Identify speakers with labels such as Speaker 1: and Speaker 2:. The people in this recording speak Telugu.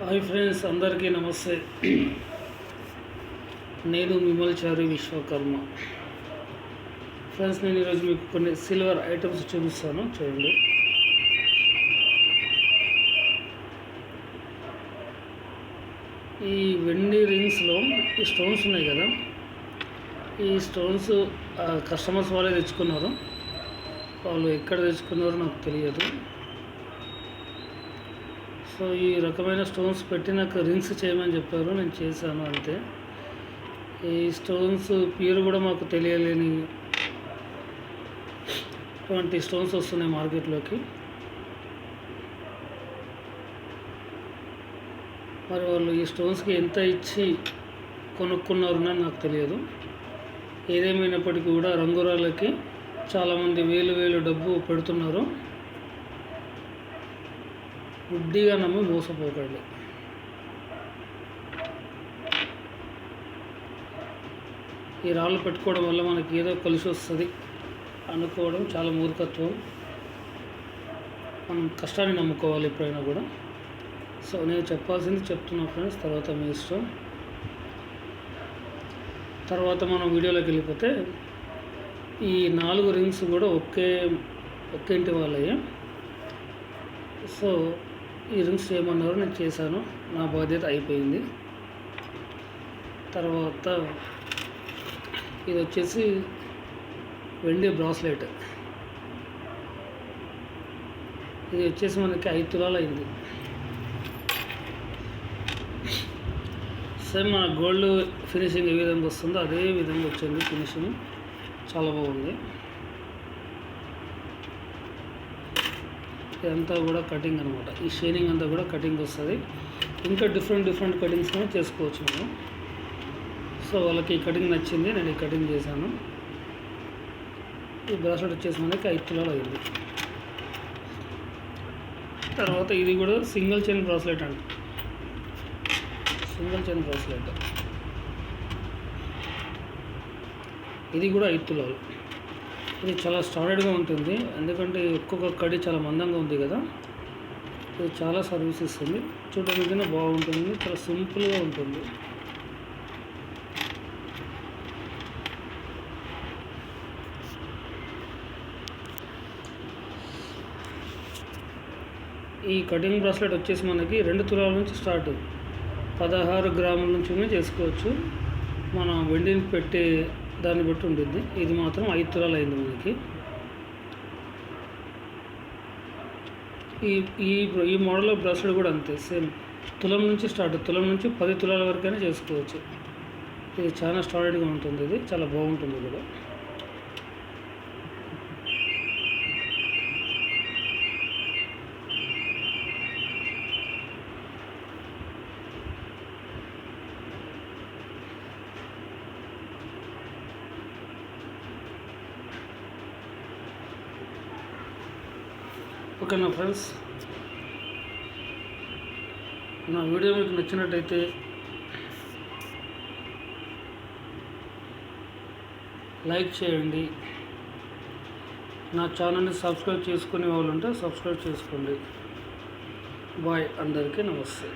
Speaker 1: హాయ్ ఫ్రెండ్స్ అందరికీ నమస్తే. నేను విమల్చారి విశ్వకర్మ. ఫ్రెండ్స్ నేను ఈరోజు మీకు కొన్ని సిల్వర్ ఐటమ్స్ చూపిస్తాను. చూడండి. ఈ వెండి రింగ్స్లో ఈ స్టోన్స్ ఉన్నాయి కదా. ఈ స్టోన్స్ కస్టమర్స్ వాళ్ళే తెచ్చుకున్నారు. వాళ్ళు ఎక్కడ తెచ్చుకున్నారో నాకు తెలియదు. సో ఈ రకమైన స్టోన్స్ పెట్టి నాకు రింగ్స్ చేయమని చెప్పారు నేను చేశాను అంతే. ఈ స్టోన్స్ పేరు కూడా మాకు తెలియలేని అటువంటి స్టోన్స్ వస్తున్నాయి మార్కెట్లోకి. మరి వాళ్ళు ఈ స్టోన్స్కి ఎంత ఇచ్చి కొనుక్కున్నారని నాకు తెలియదు. ఏదేమైనప్పటికీ కూడా రంగురాళ్ళకి చాలామంది వేలు వేలు డబ్బు పెడుతున్నారు. గుడ్డిగా నమ్మి మోసపోకండి. ఈ రాళ్ళు పెట్టుకోవడం వల్ల మనకి ఏదో కలిసి వస్తుంది. అనుకోవడం చాలా మూర్ఖత్వం. మనం కష్టాన్ని నమ్ముకోవాలి ఎప్పుడైనా కూడా. సో నేను చెప్పాల్సింది చెప్తున్నా ఫ్రెండ్స్ తర్వాత మీ ఇష్టం. తర్వాత మనం వీడియోలోకి వెళ్ళిపోతే ఈ నాలుగు రింగ్స్ కూడా ఒకే ఒకే ఇంటి వాళ్ళయ్యా సో ఈ చేయమన్నారు నేను చేశాను. నా బాధ్యత అయిపోయింది. తర్వాత ఇది వచ్చేసి వెండి బ్రాస్లెట్. ఇది వచ్చేసి మనకి ఐదు తులాలు అయింది. సేమ్ మన గోల్డ్ ఫినిషింగ్ ఏ విధంగా వస్తుందో అదే విధంగా వచ్చింది. ఫినిషింగ్ చాలా బాగుంది. అంతా కూడా కటింగ్ అనమాట ఈ షేనింగ్ అంతా కూడా కటింగ్ వస్తుంది. ఇంకా డిఫరెంట్ డిఫరెంట్ కటింగ్స్ కూడా చేసుకోవచ్చు మనం. సో వాళ్ళకి ఈ కటింగ్ నచ్చింది నేను ఈ కటింగ్ చేశాను. ఈ బ్రాస్లెట్ వచ్చేసి మనకి ఐదు కిలోలు అయింది. తర్వాత ఇది కూడా సింగిల్ చైన్ బ్రాస్లెట్ అంట సింగిల్ చైన్ బ్రాస్లెట్ ఇది కూడా ఐదు తులాలు ఇది చాలా స్టాండర్డ్గా ఉంటుంది. ఎందుకంటే ఒక్కొక్క కడి చాలా మందంగా ఉంది కదా. ఇది చాలా సర్వీస్ ఇస్తుంది. చూడడానికి బాగుంటుంది. చాలా సింపుల్గా ఉంటుంది. ఈ కటింగ్ బ్రాస్లెట్ వచ్చేసి మనకి రెండు తులాల నుంచి స్టార్ట్. పదహారు గ్రాముల నుంచి చేసుకోవచ్చు. మనం వెండిని పెట్టే దాన్ని బట్టి ఉంటుంది ఇది మాత్రం ఐదు తులాలు అయింది మనకి. ఈ ఈ ఈ మోడల్ కూడా అంతే సేమ్. తులం నుంచి స్టార్ట్ తులం నుంచి పది తులాల వరకైనా చేసుకోవచ్చు. ఇది చాలా స్టాండర్డ్గా ఉంటుంది ఇది చాలా బాగుంటుంది కూడా. ఓకేనా ఫ్రెండ్స్. నా వీడియో మీకు నచ్చినట్టయితే లైక్ చేయండి. నా ఛానల్ని సబ్స్క్రైబ్ చేసుకునే వాళ్ళు ఉంటే సబ్స్క్రైబ్ చేసుకోండి. బాయ్ అందరికీ నమస్తే.